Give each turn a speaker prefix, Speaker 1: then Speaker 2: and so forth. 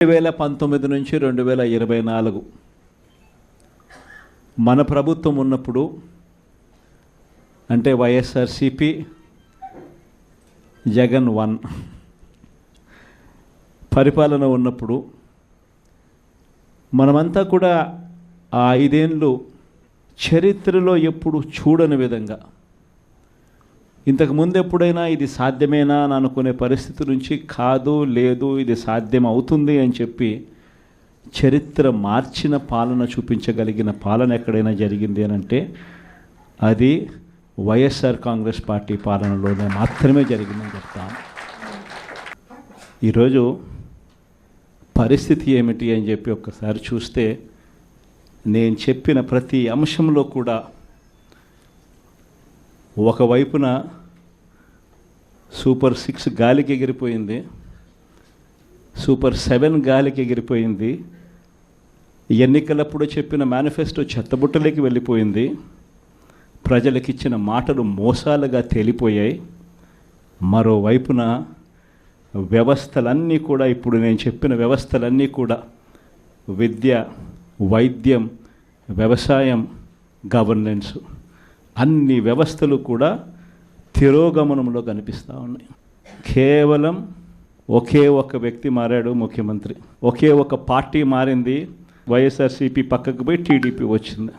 Speaker 1: రెండు వేల పంతొమ్మిది నుంచి రెండు వేల ఇరవై నాలుగు. మన ప్రభుత్వం ఉన్నప్పుడు అంటే వైఎస్ఆర్సిపి జగన్ వన్. పరిపాలన ఉన్నప్పుడు మనమంతా కూడా ఆ ఐదేళ్ళు చరిత్రలో ఎప్పుడు చూడని విధంగా ఇంతకు ముందు ఎప్పుడైనా ఇది సాధ్యమేనా అని అనుకునే పరిస్థితి నుంచి కాదు లేదు ఇది సాధ్యం అవుతుంది అని చెప్పి చరిత్ర మార్చిన పాలన చూపించగలిగిన పాలన ఎక్కడైనా జరిగింది అని అంటే అది వైఎస్ఆర్ కాంగ్రెస్ పార్టీ పాలనలోనే మాత్రమే జరిగిందని చెప్తాను ఈరోజు పరిస్థితి ఏమిటి అని చెప్పి ఒక్కసారి చూస్తే నేను చెప్పిన ప్రతి అంశంలో కూడా ఒకవైపున సూపర్ సిక్స్ గాలికి ఎగిరిపోయింది సూపర్ సెవెన్ గాలికి ఎగిరిపోయింది ఎన్నికలప్పుడు చెప్పిన మేనిఫెస్టో చెత్తబుట్టలోకి వెళ్ళిపోయింది ప్రజలకిచ్చిన మాటలు మోసాలుగా తేలిపోయాయి. మరోవైపున వ్యవస్థలన్నీ కూడా ఇప్పుడు నేను చెప్పిన వ్యవస్థలన్నీ కూడా విద్య వైద్యం వ్యవసాయం గవర్నెన్స్ అన్ని వ్యవస్థలు కూడా తిరోగమనంలో కనిపిస్తూ ఉన్నాయి. కేవలం ఒకే ఒక వ్యక్తి మారాడు ముఖ్యమంత్రి. ఒకే ఒక పార్టీ మారింది. వైఎస్ఆర్సీపీ పక్కకు పోయి టీడీపీ వచ్చింది.